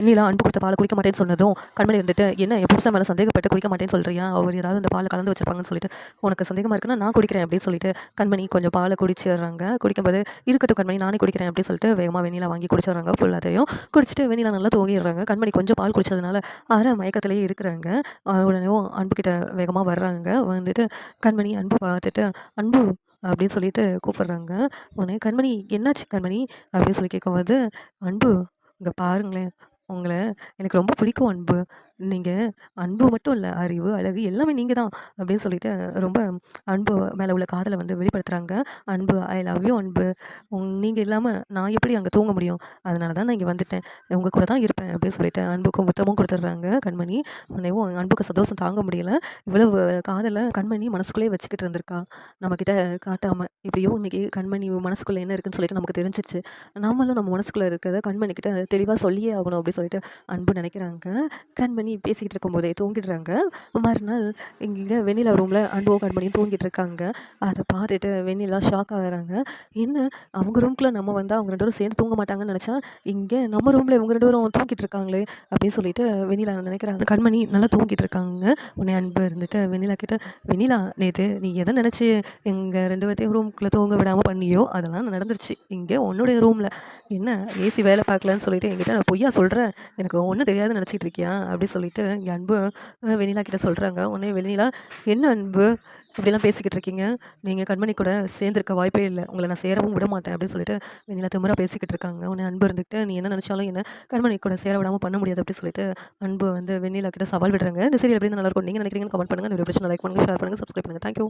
வெண்ணிலா அன்பு கொடுத்த பாலை குடிக்க மாட்டேன்னு சொன்னதும் கண்மணி வந்துட்டு என்ன என் புதுசாக மேலே சந்தேகப்பட்டு குடிக்க மாட்டேன்னு சொல்கிறியா அவர் ஏதாவது அந்த பாலை கலந்து வச்சிருப்பாங்கன்னு சொல்லிட்டு உனக்கு சந்தேகமாக இருக்குன்னா நான் குடிக்கிறேன் அப்படின்னு சொல்லிட்டு கண்மணி கொஞ்சம் பாலை குடிச்சிடுறாங்க. குடிக்கும்போது இருக்கட்டும் கண்மணி நானே குடிக்கிறேன் அப்படின்னு சொல்லிட்டு வேகமாக வெண்ணிலா வாங்கி குடிச்சிடுறாங்க. ஃபுல் அதையும் குடிச்சிட்டு வெண்ணிலா நல்லா தூங்கிடுறாங்க. கண்மணி கொஞ்சம் பால் குடிச்சதுனால அரை மயக்கத்திலேயே இருக்கிறாங்க. உடனே அன்புக்கிட்ட வேகமாக வர்றாங்க. வந்துட்டு கண்மணி அன்பு பார்த்துட்டு அன்பு அப்படின்னு சொல்லிட்டு கூப்பிடுறாங்க. உடனே கண்மணி என்னாச்சு கண்மணி? அப்படின்னு சொல்லி கேட்கும்போது அன்பு இங்கே பாருங்களேன் உங்களை எனக்கு ரொம்ப பிடிக்கும் அன்பு. நீங்கள் அன்பு மட்டும் இல்லை அறிவு, அழகு எல்லாமே நீங்கள் தான் அப்படின்னு சொல்லிட்டு ரொம்ப அன்பு மேலே உள்ள காதலை வந்து வெளிப்படுத்துகிறாங்க அன்பு ஐ லவ் யூ அன்பு. உங் நீங்கள் இல்லாமல் நான் எப்படி அங்கே தூங்க முடியும்? அதனால தான் நான் இங்கே வந்துட்டேன். உங்கள் கூட தான் இருப்பேன் அப்படின்னு சொல்லிட்டு அன்புக்கும் முத்தமும் கொடுத்துட்றாங்க கண்மணி. உடனேவும் அன்புக்கு சந்தோஷம் தாங்க முடியல. இவ்வளவு காதலை கண்மணி மனசுக்குள்ளேயே வச்சுக்கிட்டு இருந்திருக்கா. நம்மக்கிட்ட காட்டாமல் இப்படியோ இன்னைக்கு கண்மணி மனசுக்குள்ளே என்ன இருக்குன்னு சொல்லிட்டு நமக்கு தெரிஞ்சிச்சு நம்மளும் நம்ம மனசுக்குள்ளே இருக்கிறத கண்மணிக்கிட்ட தெளிவாக சொல்லியே ஆகணும் அப்படின்னு சொல்லிட்டு அன்பு நினைக்கிறாங்க. கண்மணி பேசிக்கிட்டு இருக்கும்போதே தூங்கிடுறாங்க. மறுநாள் இங்கே வெண்ணிலா ரூமில் ரூம்ல அன்பும் பண்ணி தூங்கிட்டு இருக்காங்க. அதை பார்த்துட்டு வெண்ணிலா ஷாக் ஆகுறாங்க. என்ன அவங்க ரூம்குள்ளே நம்ம வந்தால் அவங்க ரெண்டு பேரும் சேர்ந்து தூங்க மாட்டாங்கன்னு நினைச்சா, இங்கே நம்ம ரூமில் இவங்க ரெண்டு பேரும் தூங்கிட்டு இருக்காங்களே அப்படின்னு சொல்லிட்டு வெண்ணிலா நினைக்கிறாங்க. கண்மணி நல்லா தூங்கிட்டு இருக்காங்க. உன்னை அன்பு இருந்துட்டு வெண்ணிலா கிட்ட, "வெண்ணிலா நேற்று நீ எதை நினச்சி எங்கள் ரெண்டு பேர்த்தையும் ரூம்குள்ளே தூங்க விடாமல் பண்ணியோ, அதெல்லாம் நடந்துருச்சு. இங்கே உன்னுடைய ரூமில் என்ன ஏசி வேலை பார்க்கலன்னு சொல்லிட்டு என்கிட்ட நான் பொய்யா சொல்கிறேன் எனக்கு ஒன்றும் தெரியாதுன்னு நினைச்சிட்டு இருக்கியா?" அப்படின்னு சொல்லிட்டு இங்கே அன்பு வெண்ணிலா கிட்ட சொல்றாங்க. உடனே வெண்ணிலா, "என்ன அன்பு இப்படிலாம் பேசிக்கிட்டு இருக்கீங்க? நீங்கள் கண்மணி கூட சேர்ந்துருக்க வாய்ப்பே இல்லை உங்களை நான் சேரவும் விட மாட்டேன் அப்படின்னு சொல்லிட்டு வெண்ணிலா திமிரா பேசிக்கிட்டு இருக்காங்க. உடனே அன்பு இருந்துகிட்டு, "நீ என்ன நினைச்சாலும் என்ன கண்மணி கூட சேர விடாமல் பண்ண முடியாது." அப்படின்னு சொல்லிட்டு அன்பு வந்து வெண்ணிலா கிட்ட சவால் விடுறாங்க. இந்த சீரியல் எப்படி நல்லா இருக்கும் நீங்க நினைக்கிறீங்கன்னு கமெண்ட் பண்ணுங்கள் இந்த வீடியோ பிடிச்சி லைக் பண்ணுங்கள் ஷேர் பண்ணுங்க, சப்ஸ்கிரைப் பண்ணுங்கள் தேங்க்யூ